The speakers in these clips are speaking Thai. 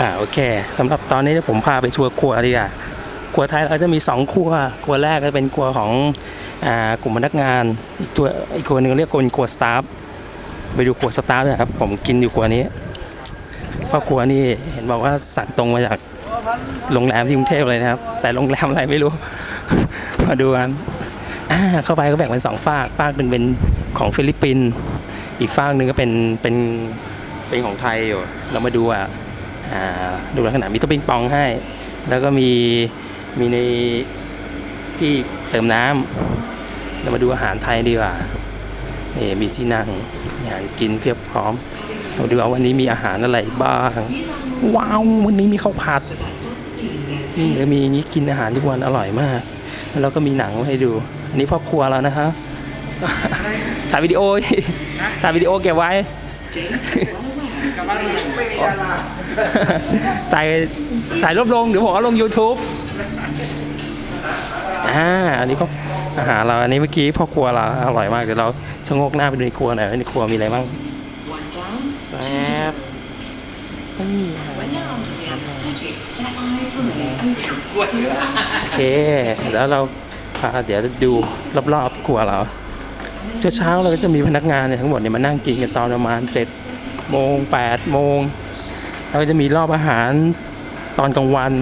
อ่าโอเคสำหรับตอนนี้ผมพาไปทัวร์ครัวดีกว่าครัวไทยเราจะมีสองครัวครัวแรกก็เป็นครัวของอ่ากลุ่มพนักงานอีกตัวอีกครัวหนึ่งเรียกเป็นครัวสตาฟไปดูครัวสตาฟเลยครับผมกินอยู่ครัวนี้พ่อครัวนี่เห็นบอกว่าสั่งตรงมาจากโรงแรมที่กรุงเทพเลยนะครับ แต่โรงแรมอะไรไม่รู้ มาดูกันอ่าเข้าไปก็แบ่งเป็นสองฝากฝากหนึ่งเป็นของฟิลิปปินส์อีกฝากหนึ่งก็เป็นเป็นเป็นของไทยอยู่เรามาดูอะ ดูลักษณะมีตุ๊กปิงปองให้ แล้วก็มีมีในที่เติมน้ำเรามาดูอาหารไทยดีกว่านี่มีที่นั่งอาหารกินเพียบพร้อมเราดูว่าวันนี้มีอาหารอะไรบ้าง ว้าววันนี้มีข้าวผัดนี่แล้วมีอย่างนี้กินอาหารทุกวันอร่อยมาก แล้วก็มีหนังให้ดู อันนี้พ่อครัวแล้วนะฮะถ่ายวิดีโอถ่ายวิดีโอเก็บไว้ ถ่ายถ่ายรูปลงเดี๋ยวผมเอาลง YouTube อ่าอันนี้ก็อาหารเราอันนี้เมื่อกี้พ่อครัวเราอร่อยมากเดี๋ยวเราชะโงกหน้าไปดูในครัวหน่อยว่าในครัวมีอะไรบ้างแซ่บนี่โอเคแล้วเราพาเดี๋ยวดูรอบๆครัวเราเช้าๆเราก็จะมีพนักงานเนี่ยทั้งหมดเนี่ยมานั่งกินกันตอนประมาณ7 โมง8โมงแล้วก็จะมีรอบอาหารตอนกลางวัน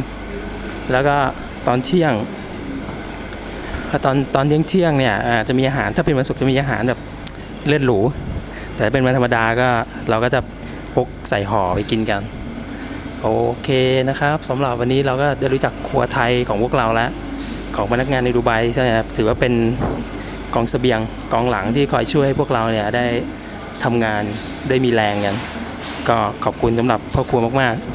แล้วก็ตอนเที่ยงพอตอนตอนเที่ยงเที่ยงเนี่ยจะมีอาหารถ้าเป็นวันศุกร์จะมีอาหารแบบเลือดหรู แต่เป็นวันธรรมดาก็เราก็จะพกใส่ห่อไปกินกัน โอเคนะครับสำหรับวันนี้เราก็ได้รู้จักครัวไทยของพวกเราแล้ว ของพนักงานในดูไบใช่ไหมครับถือว่าเป็นกองเสบียงกองหลังที่คอยช่วยให้พวกเราเนี่ยได้ ทำงานได้มีแรงกัน ก็ขอบคุณสำหรับพ่อครัวมากๆ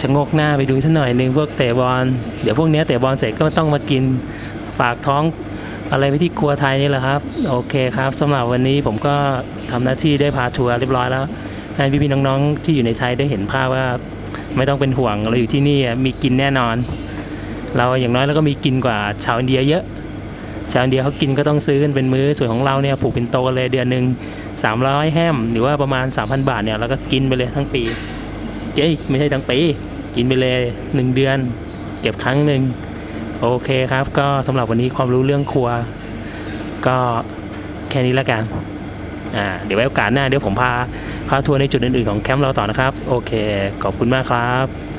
ชะงกหน้าไปดูสักหน่อยนึงพวกเตะบอลเดี๋ยวพวกเนี้ยเตะบอลเสร็จก็ต้องมากินฝากท้องอะไรไปที่ครัวไทยนี่แหละครับ โอเคครับสำหรับวันนี้ผมก็ทำหน้าที่ได้พาทัวร์เรียบร้อยแล้วให้พี่ๆน้องๆที่อยู่ในไทยได้เห็นภาพว่าไม่ต้องเป็นห่วงเราอยู่ที่นี่มีกินแน่นอน เราอย่างน้อยเราก็มีกินกว่าชาวอินเดียเยอะ ชาวอินเดียเขากินก็ต้องซื้อกันเป็นมื้อส่วนของเราเนี่ยผูกเป็นโตเลยเดือนหนึ่ง300 แฮมหรือว่าประมาณ 3,000 บาทเนี่ยเราก็กินไปเลยทั้งปีเจ๊ไม่ใช่ทั้งปี กินไปเลย 1 เดือน เก็บครั้งหนึ่งโอเคครับ ก็สำหรับวันนี้ความรู้เรื่องครัว ก็แค่นี้แล้วกันอ่าเดี๋ยวไว้โอกาสหน้าเดี๋ยวผมพาพาทัวร์ในจุดอื่นๆของแคมป์เราต่อนะครับ โอเค ขอบคุณมากครับ